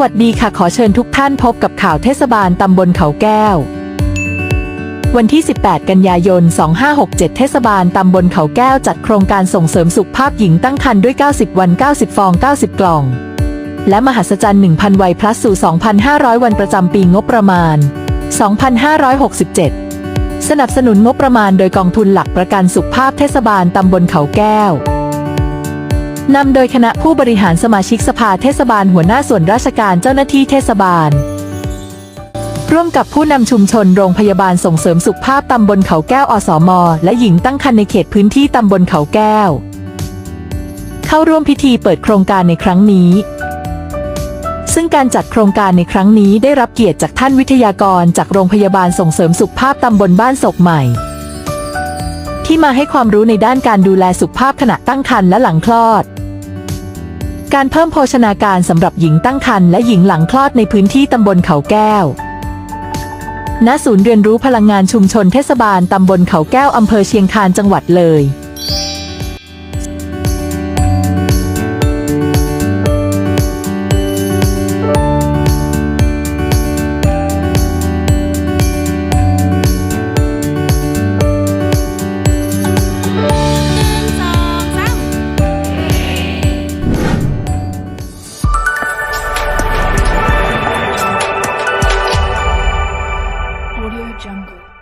วัสดีค่ะขอเชิญทุกท่านพบกับข่าวเทศบาลตำบลเขาแก้ว วันที่ 18 กันยายน 2567 เทศบาลตำบลเขาแก้วจัดโครงการส่งเสริมสุขภาพหญิงตั้งครรภ์ด้วย 90 วัน 90 ฟอง 90 กล่อง และมหัศจรรย์ 1,000 วัยพลัสสู่ 2,500 วันประจำปีงบประมาณ 2567 สนับสนุนงบประมาณโดยกองทุนหลักประกันสุขภาพเทศบาลตำบลเขาแก้ว นำโดยคณะผู้บริหารสมาชิกสภาเทศบาลหัวหน้าส่วนราชการเจ้าหน้าที่เทศบาล ร่วมกับผู้นำชุมชนโรงพยาบาลส่งเสริมสุขภาพตำบลเขาแก้วอสม และหญิงตั้งครรภ์ในเขตพื้นที่ตำบลเขาแก้ว เข้าร่วมพิธีเปิดโครงการในครั้งนี้ ซึ่งการจัดโครงการในครั้งนี้ได้รับเกียรติจากท่านวิทยากรจากโรงพยาบาลส่งเสริมสุขภาพตำบลบ้านศกใหม่ ที่มาให้ความรู้ในด้านการดูแลสุขภาพขณะตั้งครรภ์และหลังคลอด การเพิ่มโภชนาการสำหรับหญิงตั้งครรภ์และหญิงหลังคลอดในพื้นที่ตำบลเขาแก้ว ณ ศูนย์เรียนรู้พลังงานชุมชนเทศบาลตำบลเขาแก้วอำเภอเชียงคานจังหวัดเลย Audio Jungle.